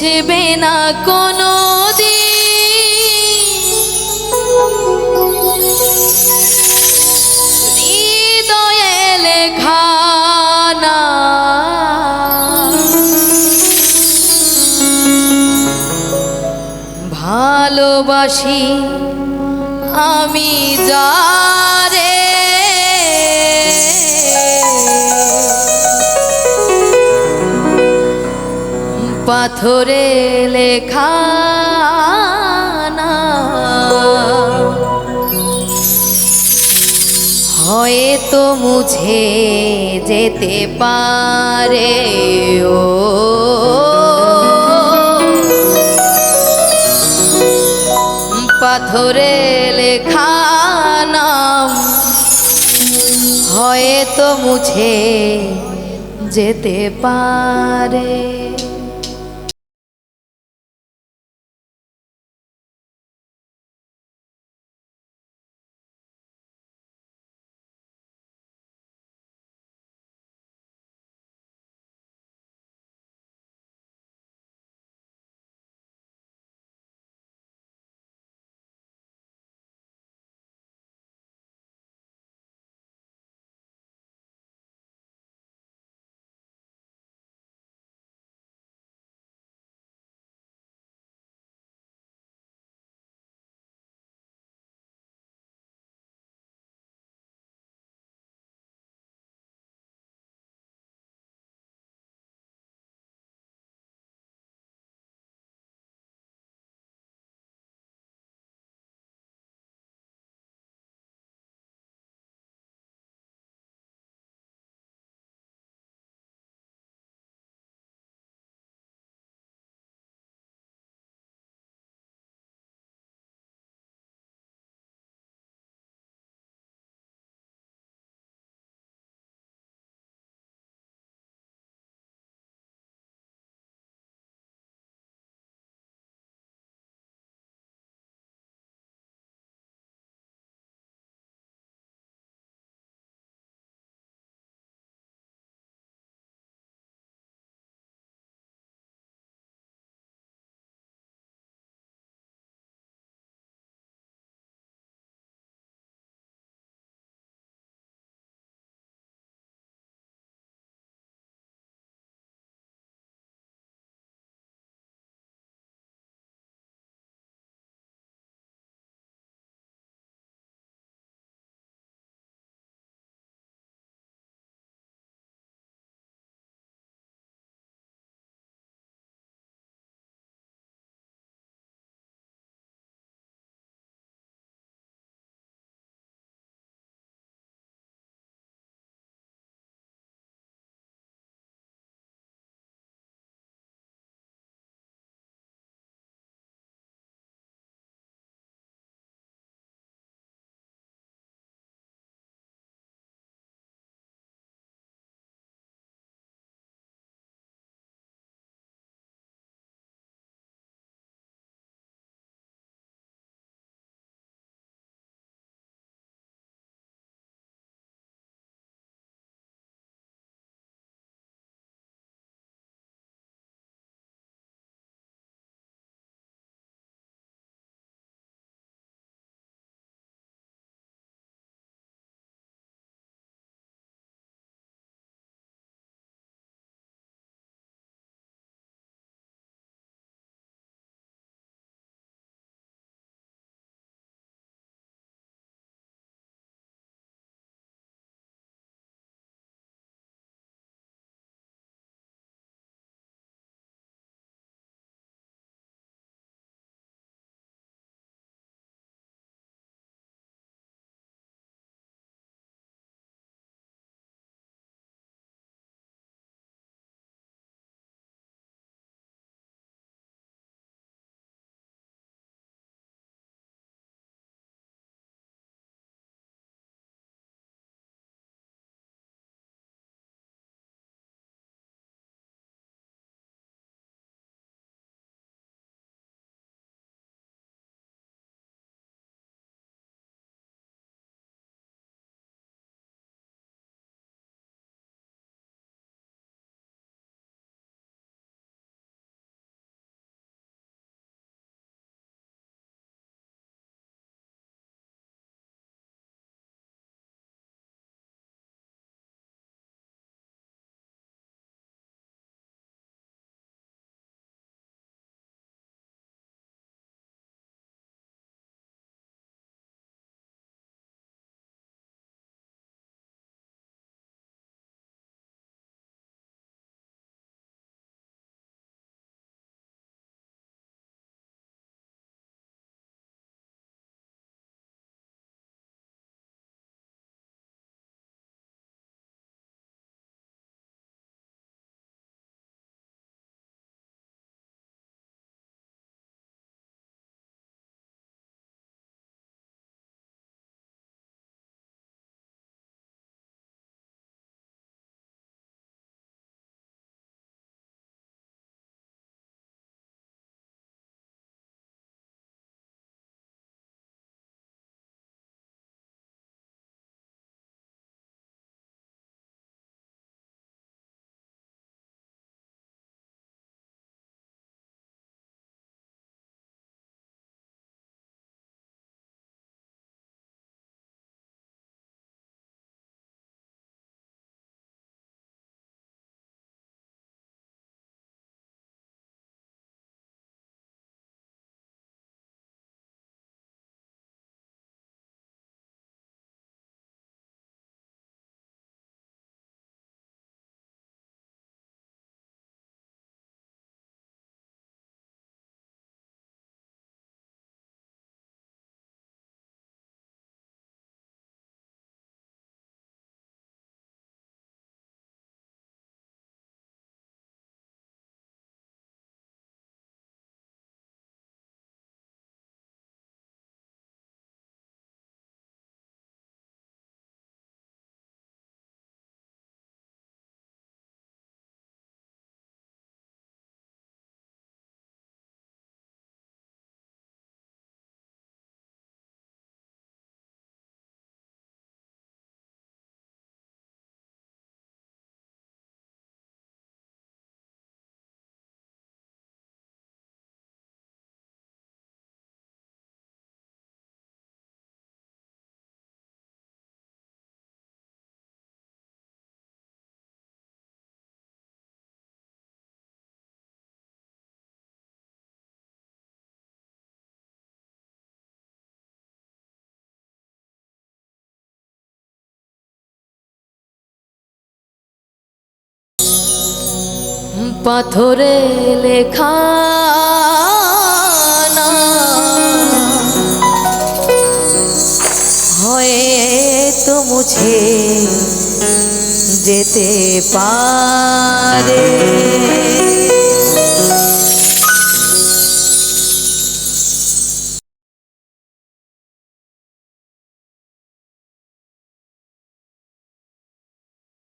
মুছবে না কোনো ভালোবাসি আমি যারে পাথরে লেখা না। হয়তো মুছে যেতে পারে ও। পাথরে লেখা নাম হয়তো মুছে যেতে পারে। পাথরে লেখা হয়তো মুছে যেতে পারে।